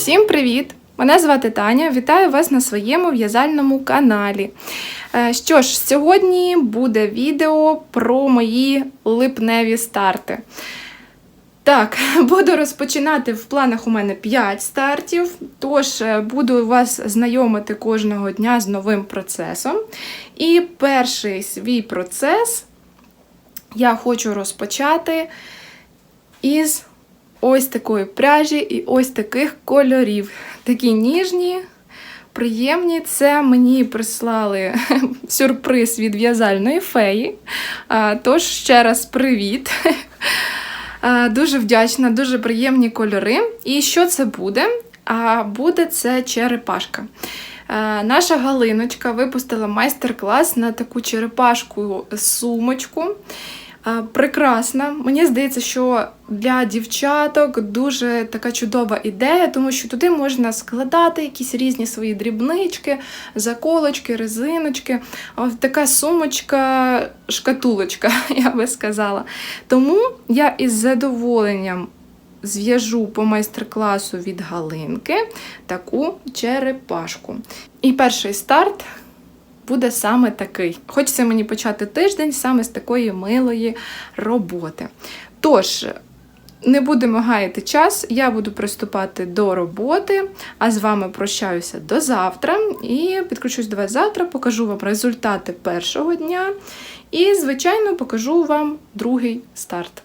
Всім привіт! Мене звати Таня. Вітаю вас на своєму в'язальному каналі. Е, Що ж, сьогодні буде відео про мої липневі старти. Так, буду розпочинати в планах у мене 5 стартів, тож е, буду вас знайомити кожного дня з новим процесом. І перший свій процес я хочу розпочати із ось такої пряжі і ось таких кольорів. Такі ніжні, приємні. Це мені прислали сюрприз від в'язальної феї. Тож ще раз привіт. Дуже вдячна, дуже приємні кольори. І що це буде? А буде це черепашка. Наша Галиночка випустила майстер-клас на таку черепашку сумочку. Прекрасна. Мені здається, що для дівчаток дуже така чудова ідея, тому що туди можна складати якісь різні свої дрібнички, заколочки, резиночки. От така сумочка, шкатулочка, я би сказала. Тому я із задоволенням зв'яжу по майстер-класу від Галинки таку черепашку. І перший старт буде саме такий. Хочеться мені почати тиждень саме з такої милої роботи. Тож, не будемо гаяти час, я буду приступати до роботи, а з вами прощаюся до завтра. І підключусь до вас завтра, покажу вам результати першого дня. І, звичайно, покажу вам другий старт.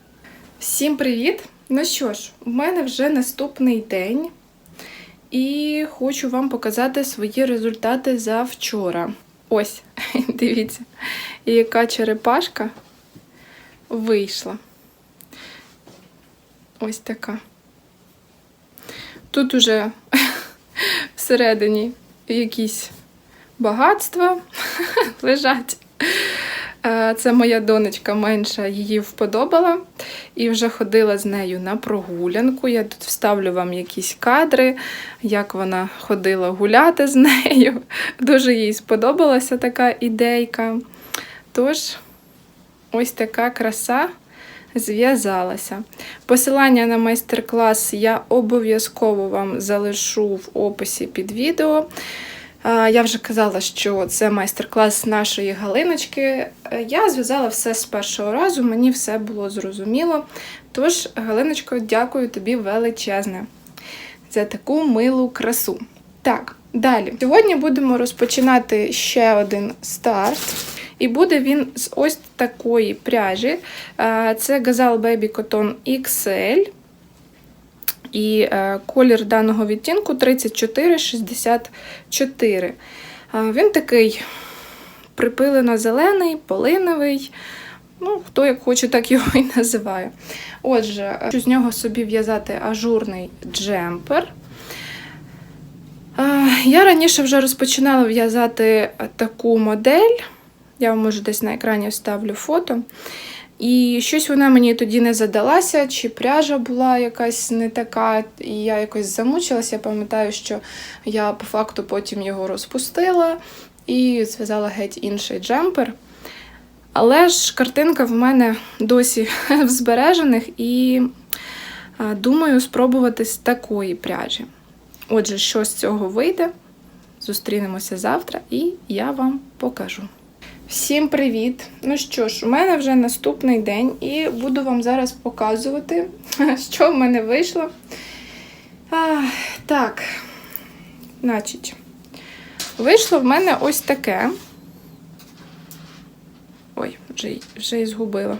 Всім привіт! Ну що ж, у мене вже наступний день, і хочу вам показати свої результати за вчора. Ось, дивіться, і яка черепашка вийшла. Ось така. Тут уже всередині якісь багатства лежать. Е, Це моя донечка менша її вподобала і вже ходила з нею на прогулянку. Я тут вставлю вам якісь кадри, як вона ходила гуляти з нею. Дуже їй сподобалася така ідейка. Тож, ось така краса зв'язалася. Посилання на майстер-клас я обов'язково вам залишу в описі під відео. Я вже казала, що це майстер-клас нашої Галиночки. Е, Я зв'язала все з першого разу, мені все було зрозуміло. Тож, Галиночко, дякую тобі величезне за таку милу красу. Так, далі. Сьогодні будемо розпочинати ще один старт. І буде він з ось такої пряжі. Е, Це Gazal Baby Cotton XL. І е, колір даного відтінку 3464. Е, Він такий припилено-зелений, полиновий. Ну, хто як хоче, так його і називає. Отже, хочу з нього собі в'язати ажурний джемпер. Я раніше вже розпочинала в'язати таку модель. Я вам може десь на екрані вставлю фото. І щось вона мені тоді не задалася, чи пряжа була якась не така, і я якось замучилася. Я пам'ятаю, що я по факту потім його розпустила і зв'язала геть інший джемпер. Але ж картинка в мене досі в збережених, і думаю спробувати з такої пряжі. Отже, що з цього вийде, зустрінемося завтра, і я вам покажу. Всім привіт! Ну що ж, у мене вже наступний день, і буду вам зараз показувати, що в мене вийшло. А, так, значить, вийшло в мене ось таке. Ой, вже, вже і згубила.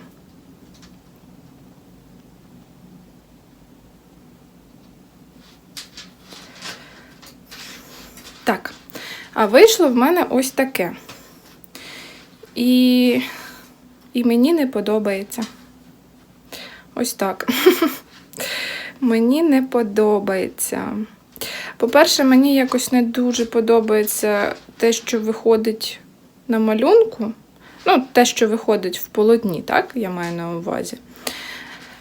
Так, а вийшло в мене ось таке. І, і мені не подобається. Ось так. мені не подобається. По-перше, мені якось не дуже подобається те, що виходить на малюнку. Ну, те, що виходить в полотні, так? Я маю на увазі.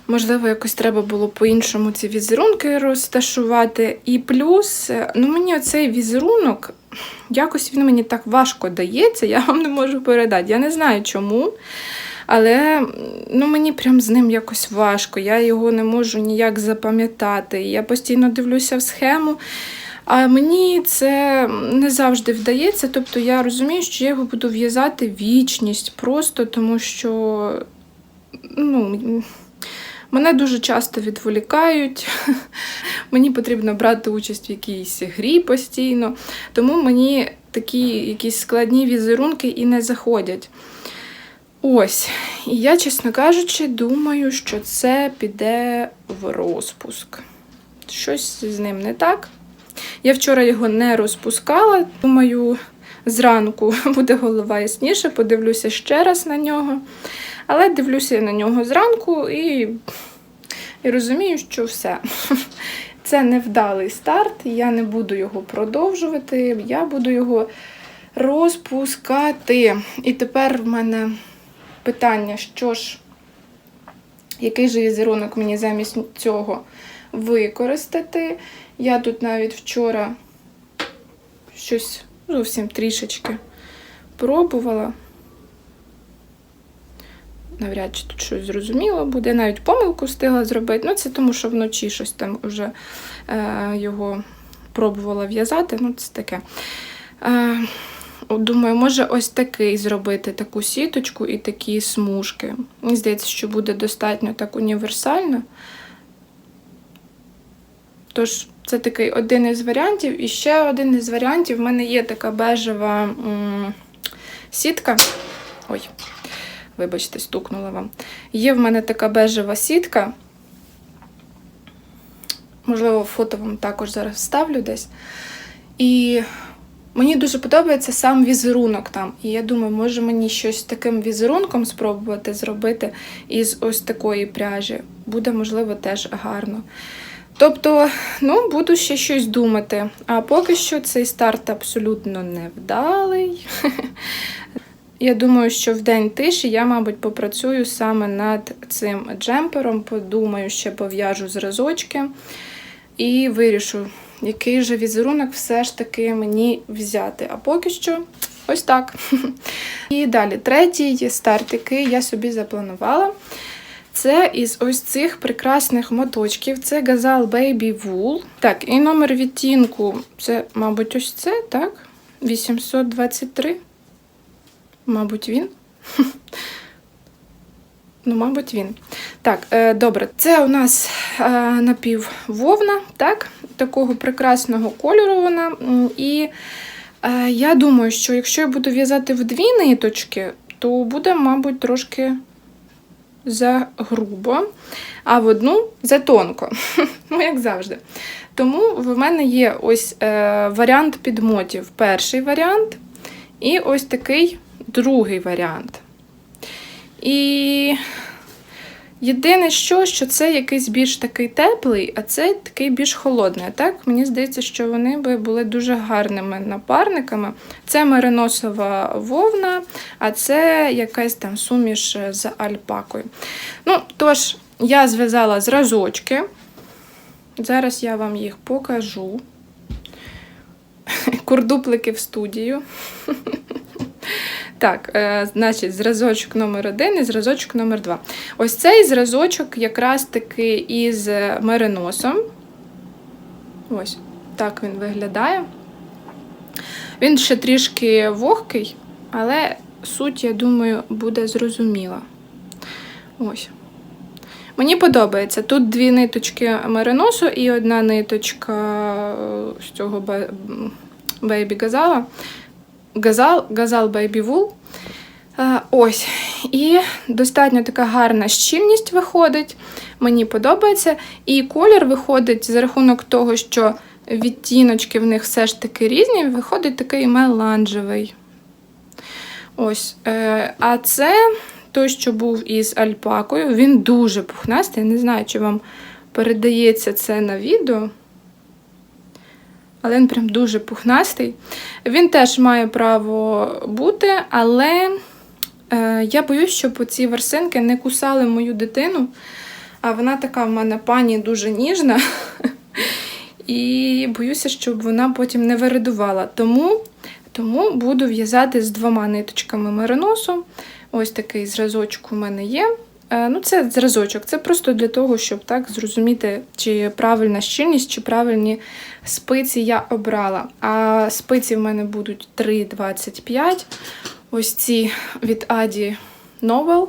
Можливо, якось треба було по-іншому ці візерунки розташувати. І плюс, е, ну мені оцей візерунок, якось він мені так важко дається, я вам не можу передати. Я не знаю чому. Але ну, мені прям з ним якось важко. Я його не можу ніяк запам'ятати. Я постійно дивлюся в схему. А мені це не завжди вдається. Тобто я розумію, що я його буду в'язати вічність, просто тому що ну, мене дуже часто відволікають. Мені потрібно брати участь в якійсь грі постійно, тому мені такі якісь складні візерунки і не заходять. Ось. І я, чесно кажучи, думаю, що це піде в розпуск. Щось з ним не так. Я вчора його не розпускала. Думаю, зранку буде голова ясніше, подивлюся ще раз на нього. Але дивлюся на нього зранку і, і розумію, що все. Це невдалий старт, я не буду його продовжувати, я буду його розпускати. І тепер в мене питання, що ж, який же візерунок мені замість цього використати. Я тут навіть вчора щось зовсім трішечки пробувала. Навряд чи тут щось зрозуміло буде. Навіть помилку встигла зробити. Ну, це тому, що вночі щось там вже е, його пробувала в'язати. Ну, це таке. Е, Думаю, може ось такий зробити таку сіточку і такі смужки. Мені здається, що буде достатньо так універсально. Тож, це такий один із варіантів. І ще один із варіантів в мене є така бежева м сітка. Ой, вибачте, стукнула вам. Є в мене така бежева сітка. Можливо, фото вам також зараз вставлю десь. І мені дуже подобається сам візерунок там. І я думаю, може мені щось таким візерунком спробувати зробити із ось такої пряжі. Буде, можливо, теж гарно. Тобто, ну, буду ще щось думати. А поки що цей старт абсолютно невдалий. Я думаю, що в день тиші я, мабуть, попрацюю саме над цим джемпером, подумаю, ще пов'яжу зразочки і вирішу, який же візерунок все ж таки мені взяти. А поки що ось так. І далі, третій старт, який я собі запланувала. Це із ось цих прекрасних моточків. Це Gazal Baby Wool. Так, і номер відтінку це, мабуть, ось це, так? 823. Мабуть, він. Ну, мабуть, він. Так, е, добре, це у нас е, напіввовна, так? Такого прекрасного кольору вона. І е, я думаю, що якщо я буду в'язати в дві ниточки, то буде, мабуть, трошки загрубо, а в одну затонко. ну, як завжди. Тому в мене є ось варіант підмотів. Перший варіант, і ось такий другий варіант. І єдине, що, що це якийсь більш такий теплий, а це такий більш холодний. Так, Мені здається, що вони би були дуже гарними напарниками. Це мериносова вовна, а це якась там суміш з альпакою. Ну, тож, я зв'язала зразочки. Зараз я вам їх покажу. Курдуплики в студію. Так, е, значить, зразочок номер один і зразочок номер два. Ось цей зразочок якраз таки із мериносом. Ось, так він виглядає. Він ще трішки вогкий, але суть, я думаю, буде зрозуміла. Ось. Мені подобається. Тут дві ниточки мериносу і одна ниточка е, з цього бейбі газала. Газал, газал Baby Wool. Е, ось. І достатньо така гарна щільність виходить. Мені подобається. І колір виходить за рахунок того, що відтіночки в них все ж таки різні, виходить такий меланжевий. Ось. Е, а це той, що був із альпакою, він дуже пухнастий. Не знаю, чи вам передається це на відео але він прям дуже пухнастий. Він теж має право бути, але е, я боюсь, щоб ці версинки не кусали мою дитину. А вона така в мене пані дуже ніжна. І боюся, щоб вона потім не виридувала. Тому тому буду в'язати з двома ниточками мериносу. Ось такий зразочок у мене є. Е, Ну, це зразочок, це просто для того, щоб так зрозуміти, чи правильна щільність, чи правильні спиці я обрала. А спиці в мене будуть 3,25. Ось ці від Аді Novel.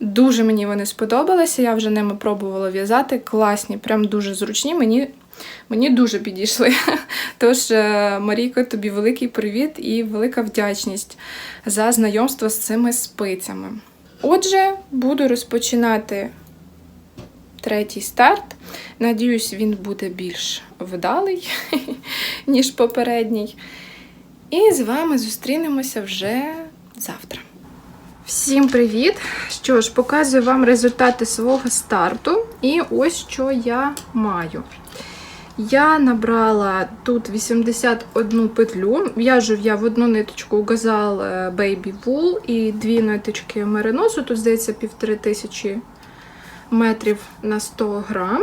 Дуже мені вони сподобалися, я вже ними пробувала в'язати. Класні, прям дуже зручні. Мені, мені дуже підійшли. Тож, е, Марійко, тобі великий привіт і велика вдячність за знайомство з цими спицями. Отже, буду розпочинати третій старт. Надіюсь, він буде більш вдалий, ніж попередній. І з вами зустрінемося вже завтра. Всім привіт! Що ж, показую вам результати свого старту. І ось що я маю. Я набрала тут 81 петлю. В'яжу я в одну ниточку газал е, Baby Wool і дві ниточки мериносу. Тут, здається, півтори тисячі метрів на 100 грам.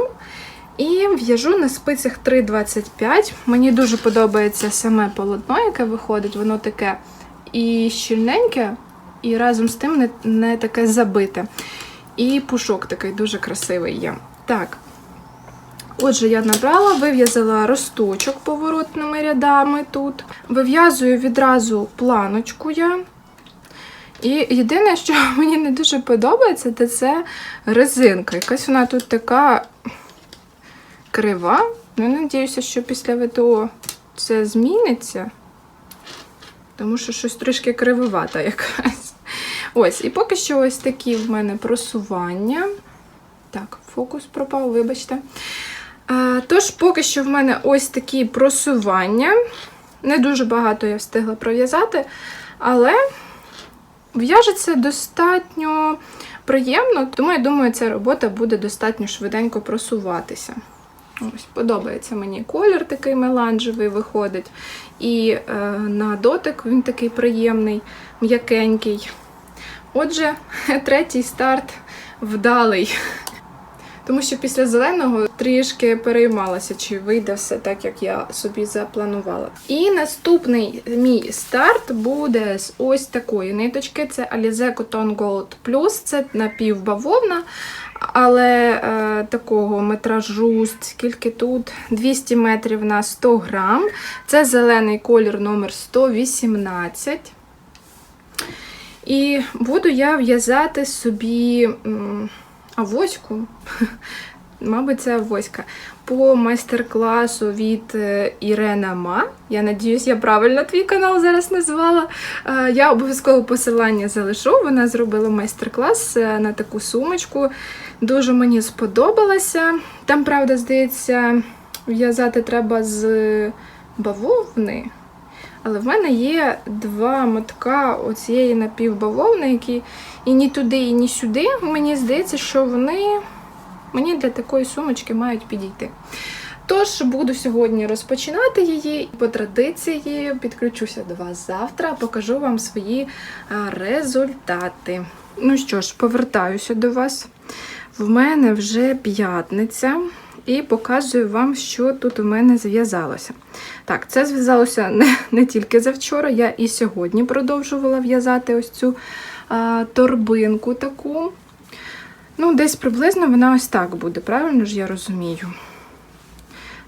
І в'яжу на спицях 3,25. Мені дуже подобається саме полотно, яке виходить. Воно таке і щільненьке, і разом з тим не, не таке забите. І пушок такий дуже красивий є. Так. Отже, я набрала, вив'язала росточок поворотними рядами тут. Вив'язую відразу планочку я. І єдине, що мені не дуже подобається, то це резинка. Якась вона тут така крива. Ну, надіюся, що після ВТО це зміниться. Тому що щось трошки кривувата якась. Ось, і поки що ось такі в мене просування. Так, фокус пропав, вибачте. А, Тож, поки що в мене ось такі просування. Не дуже багато я встигла пров'язати, але в'яжеться достатньо приємно, тому я думаю, ця робота буде достатньо швиденько просуватися. Ось, Подобається мені колір такий меланжевий виходить. І е, на дотик він такий приємний, м'якенький. Отже, третій старт вдалий. Тому що після зеленого трішки переймалася, чи вийде все так, як я собі запланувала. І наступний мій старт буде з ось такої ниточки. Це Alize Cotton Gold Plus, це напівбавовна, але е, такого метражу, скільки тут? 200 метрів на 100 грам. Це зелений колір номер 118. І буду я в'язати собі м, авоську. Мабуть, це авоська. По майстер-класу від е, Ірена Ма. Я надіюсь, я правильно твій канал зараз назвала. Е, Я обов'язково посилання залишу. Вона зробила майстер-клас е, на таку сумочку. Дуже мені сподобалося. Там, правда, здається, в'язати треба з бавовни. Але в мене є два мотка оцієї напівбавовни, які і ні туди, і ні сюди. Мені здається, що вони мені для такої сумочки мають підійти. Тож буду сьогодні розпочинати її. По традиції підключуся до вас завтра, покажу вам свої результати. Ну що ж, повертаюся до вас. В мене вже п'ятниця. І показую вам, що тут у мене зв'язалося. Так, це зв'язалося не, не тільки завчора, я і сьогодні продовжувала в'язати ось цю а, торбинку таку. Ну, десь приблизно вона ось так буде, правильно ж я розумію.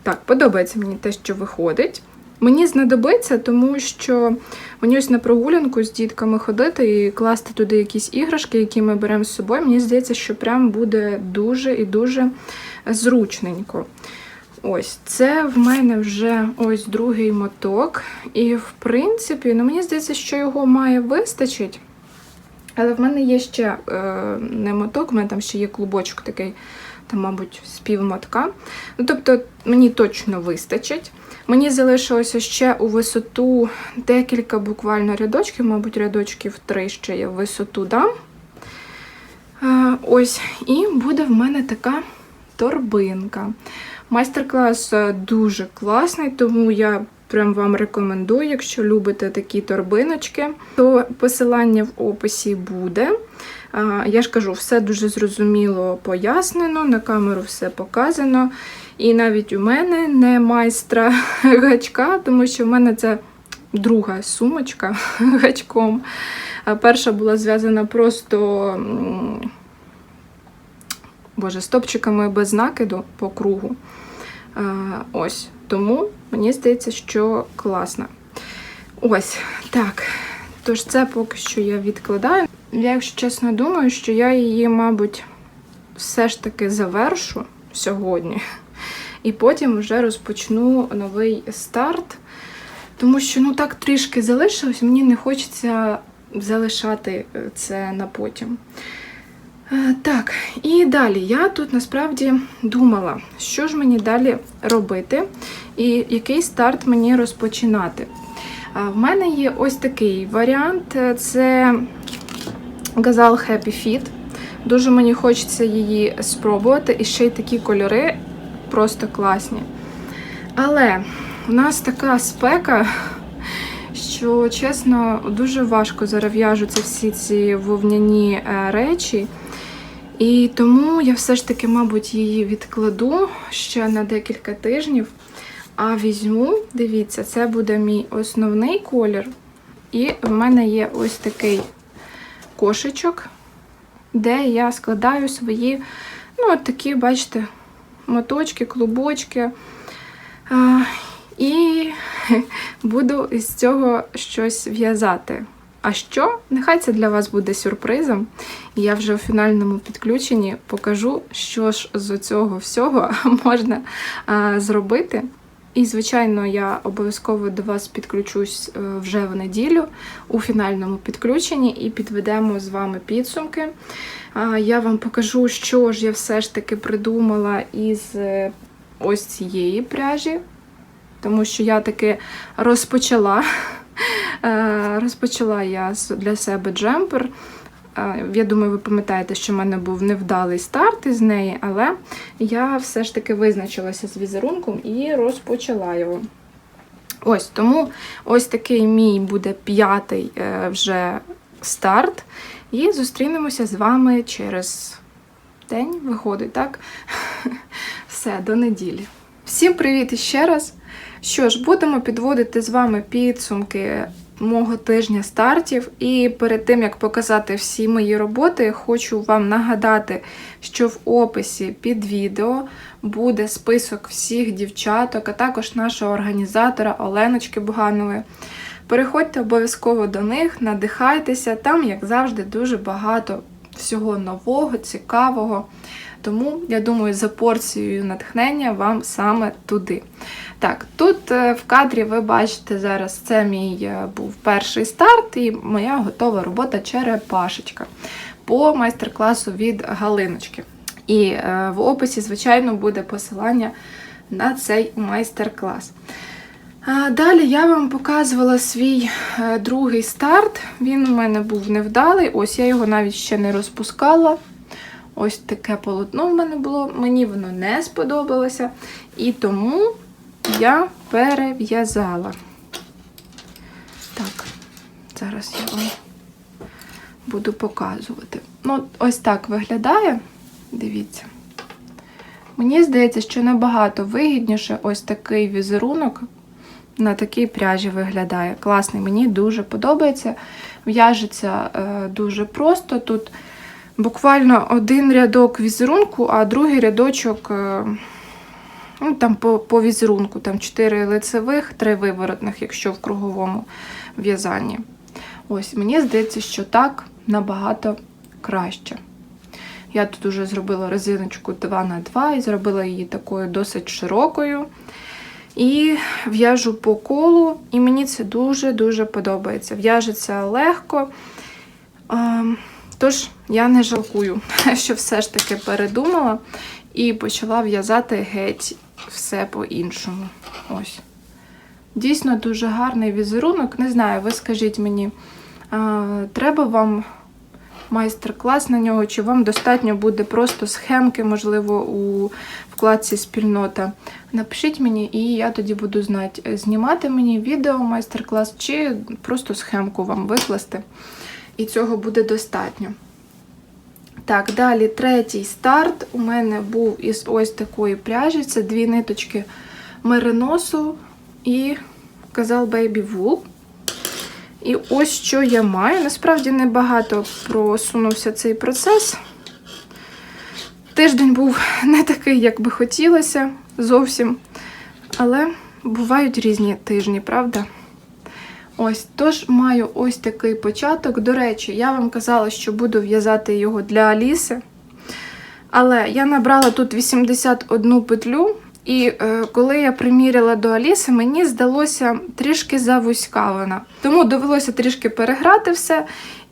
Так, подобається мені те, що виходить. Мені знадобиться, тому що мені ось на прогулянку з дітками ходити і класти туди якісь іграшки, які ми беремо з собою. Мені здається, що прям буде дуже і дуже зручненько. Ось, це в мене вже ось другий моток. І, в принципі, ну, мені здається, що його має вистачить. Але в мене є ще е, не моток, в мене там ще є клубочок такий, там, мабуть, з півмотка. Ну, тобто, мені точно вистачить. Мені залишилося ще у висоту декілька буквально рядочків, мабуть, рядочків три ще я в висоту дам. Е, ось, і буде в мене така торбинка. Майстер-клас е, дуже класний, тому я прям вам рекомендую, якщо любите такі торбиночки, то посилання в описі буде. Е, Я ж кажу, все дуже зрозуміло пояснено, на камеру все показано. І навіть у мене не майстра гачка, тому що в мене це друга сумочка гачком. Е, Перша була зв'язана просто боже, стопчиками без накиду по кругу. Е, Ось. Тому мені здається, що класно. Ось так. Тож це поки що я відкладаю. Я, якщо чесно, думаю, що я її, мабуть, все ж таки завершу сьогодні. І потім вже розпочну новий старт. Тому що ну так трішки залишилось, мені не хочеться залишати е, це на потім. Е, Так, і далі я тут насправді думала, що ж мені далі робити, і який старт мені розпочинати. В мене є ось такий варіант: е, це Gazal Happy Fit. Дуже мені хочеться її спробувати. І ще й такі кольори просто класні. Але у нас така спека, що чесно, дуже важко зараз в'яжуться всі ці вовняні е, речі. І тому я все ж таки, мабуть, її відкладу ще на декілька тижнів. А візьму, дивіться, це буде мій основний колір. І в мене є ось такий кошечок, де я складаю свої, ну, от такі, бачите, моточки, клубочки. І буду із цього щось в'язати. А що? Нехай це для вас буде сюрпризом. І я вже у фінальному підключенні покажу, що ж з цього всього можна а, зробити. І, звичайно, я обов'язково до вас підключусь е, вже в неділю у фінальному підключенні і підведемо з вами підсумки. Я вам покажу, що ж я все ж таки придумала із е, ось цієї пряжі, тому що я таки розпочала. Е, Розпочала я для себе джемпер. Е, Я думаю, ви пам'ятаєте, що в мене був невдалий старт із неї, але я все ж таки визначилася з візерунком і розпочала його. Ось тому ось такий мій буде п'ятий е, вже старт. І зустрінемося з вами через день, виходить, так? Все, до неділі. Всім привіт іще раз. Що ж, будемо підводити з вами підсумки мого тижня стартів. І перед тим як показати всі мої роботи, хочу вам нагадати, що в описі під відео буде список всіх дівчаток, а також нашого організатора Оленочки Буганової. Переходьте обов'язково до них, надихайтеся. Там, як завжди, дуже багато всього нового, цікавого. Тому, я думаю, за порцією натхнення вам саме туди. Так, тут е, в кадрі ви бачите зараз, це мій е, був перший старт і моя готова робота черепашечка по майстер-класу від Галиночки. І е, в описі, звичайно, буде посилання на цей майстер-клас. Далі я вам показувала свій другий старт. Він у мене був невдалий. Ось я його навіть ще не розпускала. Ось таке полотно в мене було. Мені воно не сподобалося. І тому я перев'язала. Так, зараз я вам буду показувати. Ну, ось так виглядає. Дивіться. Мені здається, що набагато вигідніше ось такий візерунок на такій пряжі виглядає. Класний, мені дуже подобається. В'яжеться е, дуже просто. Тут буквально один рядок візерунку, а другий рядочок е, ну, там по, по візерунку. Там 4 лицевих, 3 виворотних, якщо в круговому в'язанні. Ось, мені здається, що так набагато краще. Я тут уже зробила резиночку 2 на 2 і зробила її такою досить широкою. І в'яжу по колу, і мені це дуже-дуже подобається. В'яжеться легко. Тож я не жалкую, що все ж таки передумала і почала в'язати геть все по-іншому. Ось. Дійсно дуже гарний візерунок. Не знаю, ви скажіть мені, а, треба вам майстер-клас на нього, чи вам достатньо буде просто схемки, можливо, у вкладці спільнота. Напишіть мені, і я тоді буду знати, знімати мені відео майстер-клас, чи просто схемку вам викласти. І цього буде достатньо. Так, далі третій старт у мене був із ось такої пряжі. Це дві ниточки мериносу і казал Baby Wool. І ось що я маю. Насправді небагато просунувся цей процес. Тиждень був не такий, як би хотілося зовсім. Але бувають різні тижні, правда? Ось, тож маю ось такий початок. До речі, я вам казала, що буду в'язати його для Аліси. Але я набрала тут 81 петлю, і е, коли я приміряла до Аліси, мені здалося трішки завузька вона. Тому довелося трішки переграти все.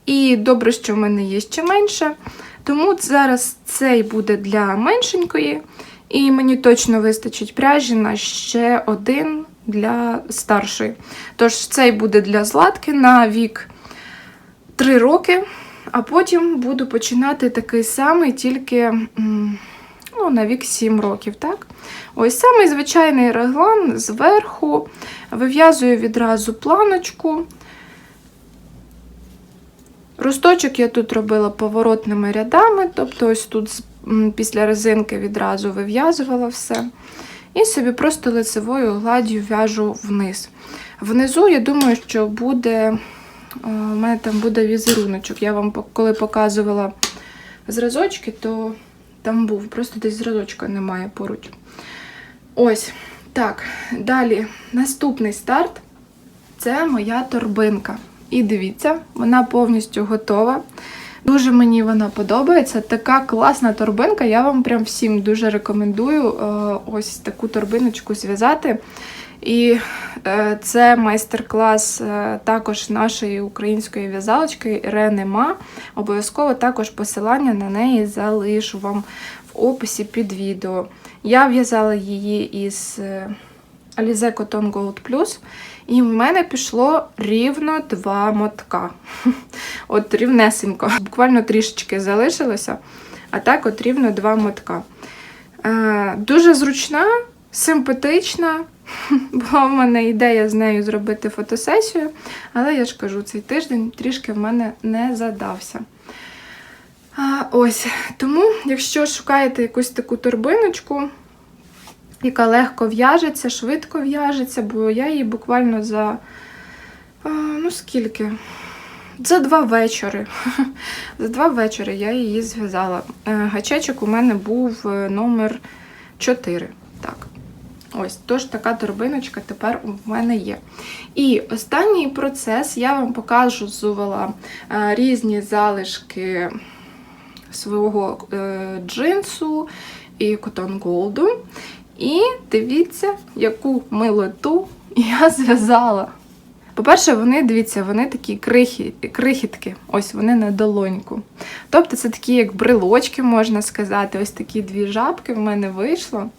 І добре, що в мене є ще менше. Тому зараз цей буде для меншенької, і мені точно вистачить пряжі на ще один для старшої. Тож цей буде для Златки на вік 3 роки, а потім буду починати такий самий, тільки ну, на вік 7 років. так? Ось самий звичайний реглан зверху. Вив'язую відразу планочку. Росточок я тут робила поворотними рядами, тобто ось тут після резинки відразу вив'язувала все. І собі просто лицевою гладдю в'яжу вниз. Внизу, я думаю, що буде. е, У мене там буде візеруночок. Я вам коли показувала зразочки, то там був. Просто десь зразочка немає поруч. Ось. Так, далі. Наступний старт це моя торбинка. І дивіться, вона повністю готова. Дуже мені вона подобається. Така класна торбинка. Я вам прям всім дуже рекомендую е, ось таку торбиночку зв'язати. І е, це майстер-клас е, також нашої української в'язалочки Ірени Ма. Обов'язково також посилання на неї залишу вам в описі під відео. Я в'язала її із Alize Cotton Gold Plus. І в мене пішло рівно два мотка. От рівнесенько. Буквально трішечки залишилося, а так от рівно два мотка. Е, дуже зручна, симпатична. Була в мене ідея з нею зробити фотосесію, але я ж кажу, цей тиждень трішки в мене не задався. А, ось, тому, якщо шукаєте якусь таку торбиночку, яка легко в'яжеться, швидко в'яжеться, бо я її буквально за. ну скільки? За два вечори. За два вечори я її зв'язала. Е, Гачечок у мене був е, номер 4. Так. Ось, тож така торбиночка тепер у мене є. І останній процес я вам показувала е, різні залишки свого джинсу і Cotton Gold. І дивіться, яку милоту я зв'язала. По-перше, вони, дивіться, вони такі крихі, крихітки, ось вони на долоньку. Тобто це такі, як брелочки, можна сказати. Ось такі дві жабки в мене вийшло.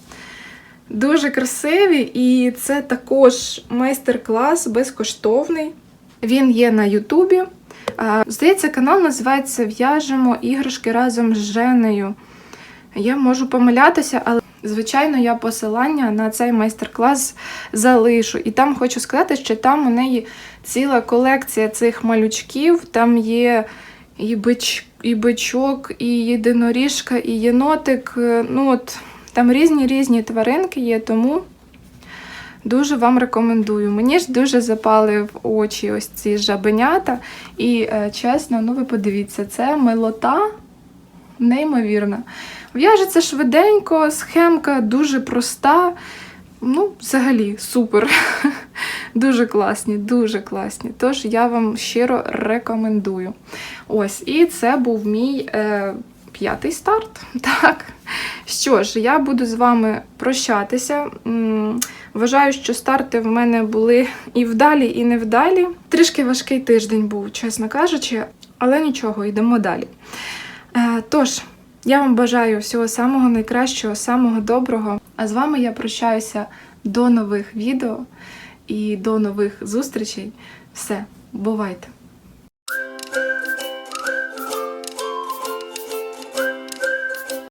Дуже красиві, і це також майстер-клас безкоштовний. Він є на Ютубі. Здається, канал називається В'яжемо іграшки разом з Женею. Я можу помилятися, але звичайно я посилання на цей майстер-клас залишу. І там хочу сказати, що там у неї ціла колекція цих малючків. Там є і, бич, і бичок, і єдиноріжка, і єнотик. Е, Ну от там різні різні тваринки є, тому дуже вам рекомендую. Мені ж дуже запали в очі ось ці жабенята. І е, чесно, ну ви подивіться, це милота неймовірна. В'яжеться швиденько, схемка дуже проста. Ну, взагалі, супер. Дуже класні, дуже класні. Тож я вам щиро рекомендую. Ось, і це був мій е, п'ятий старт. Так. Що ж, я буду з вами прощатися. Вважаю, що старти в мене були і вдалі, і невдалі. Трішки важкий тиждень був, чесно кажучи, але нічого, йдемо далі. Е, Тож, я вам бажаю всього самого найкращого, самого доброго. А з вами я прощаюся до нових відео і до нових зустрічей. Все, бувайте!